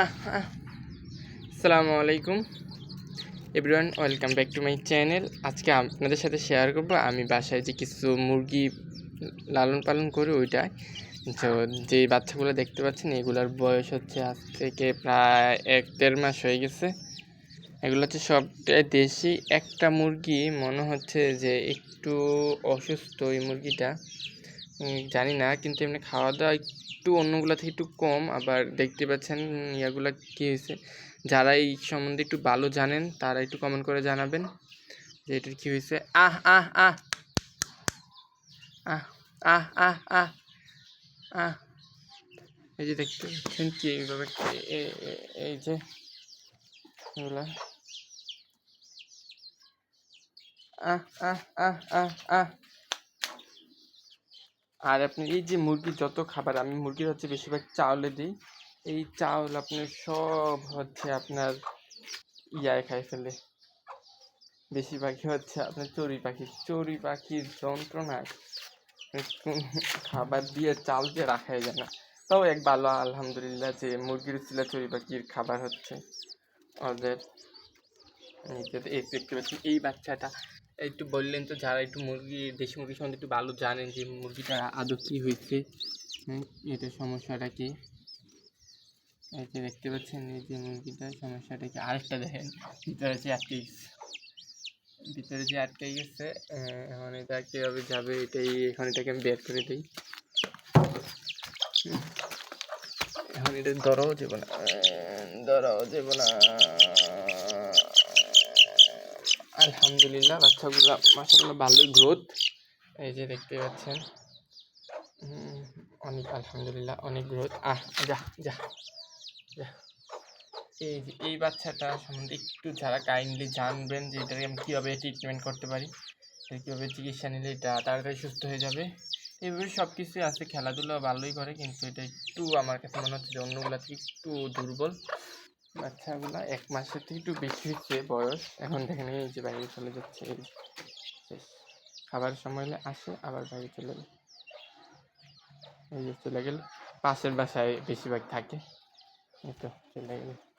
আসসালামু আলাইকুম। Everyone, welcome back to my channel. আজকে আপনাদের সাথে শেয়ার করব, আমি বাসায় যে কিছু মুরগি লালন পালন করি ওইটাই তো যে বাচ্চাগুলো দেখতে পাচ্ছেন, এগুলোর বয়স হচ্ছে আজ থেকে প্রায় এক দেড় মাস হয়ে গেছে। এগুলো হচ্ছে সবটাই দেশি। একটা মুরগি মনে হচ্ছে যে একটু অসুস্থ এই মুরগিটা। জানি না কিন্তু এমনি খাওয়া দাওয়া একটু অন্যগুলো থেকে একটু কম, আবার দেখতে পাচ্ছেন ইয়াগুলো কী হয়েছে যারা এই সম্বন্ধে একটু ভালো জানেন, তারা একটু কমেন্ট করে জানাবেন যে এটার কী হয়েছে আহ আহ আহ! আহ আহ আহ আহ! আহ! এই যে দেখতে পাচ্ছেন কি এইভাবে এই যে এগুলা। আহ আহ আহ আহ আহ! আর আপনি এই যে মুরগির যত খাবার, আমি মুরগির হচ্ছে বেশিরভাগ চাউলে দিই। এই চাউল আপনার সব হচ্ছে আপনার ইয়ায় খাই ফেলে। বেশিরভাগই হচ্ছে আপনার চড়ুই পাখি চড়ুই পাখির যন্ত্রণায় খাবার দিয়ে চাল দিয়ে রাখাই যায় না। তাও এক ভালো, আলহামদুলিল্লাহ যে মুরগির ছিল চড়ুই পাখির খাবার হচ্ছে। ওদের এই দেখতে পাচ্ছি এই বাচ্চাটা একটু বললেন তো যারা একটু মুরগি দেশি মুরগির সম্বন্ধে একটু ভালো জানেন যে মুরগিটা আদৌ কী হয়েছে হুম, এটার সমস্যাটা কি? যে দেখতে পাচ্ছেন এই যে মুরগিটার সমস্যাটা কি? আরেকটা দেখেন ভিতরে যে আটকে গেছে ভিতরে যে আটকে গেছে এখন এটা কীভাবে যাবে এটাই এখন এটাকে আমি বের করে দিই। এখন এটা ধরাও যাবে না ধরাও যাবে না। আলহামদুলিল্লাহ, বাচ্চাগুলো বাচ্চাগুলো ভালোই গ্রোথ এই যে দেখতে পাচ্ছেন। অনেক আলহামদুলিল্লাহ, অনেক গ্রোথ আহ, যা যা যা। এই যে, এই বাচ্চাটা সম্বন্ধে একটু যারা কাইন্ডলি জানবেন যে এটাকে আমি কীভাবে ট্রিটমেন্ট করতে পারি কীভাবে চিকিৎসা নিলে এটা তাড়াতাড়ি সুস্থ হয়ে যাবে, এইভাবে সব কিছুই আছে খেলাধুলা ভালোই করে, কিন্তু এটা একটু আমার কাছে মনে হচ্ছে যে অন্যগুলা থেকে একটু দুর্বল। বাচ্চাগুলা এক মাসের থেকে একটু বেশি হচ্ছে বয়স। এখন দেখেন এই যে বাইরে চলে যাচ্ছে, এই খাবার সময় হলে আসে, আবার বাইরে চলে যায়। এই যে চলে গেল, পাশের বাসায় বেশিরভাগ থাকে। এই তো চলে গেল।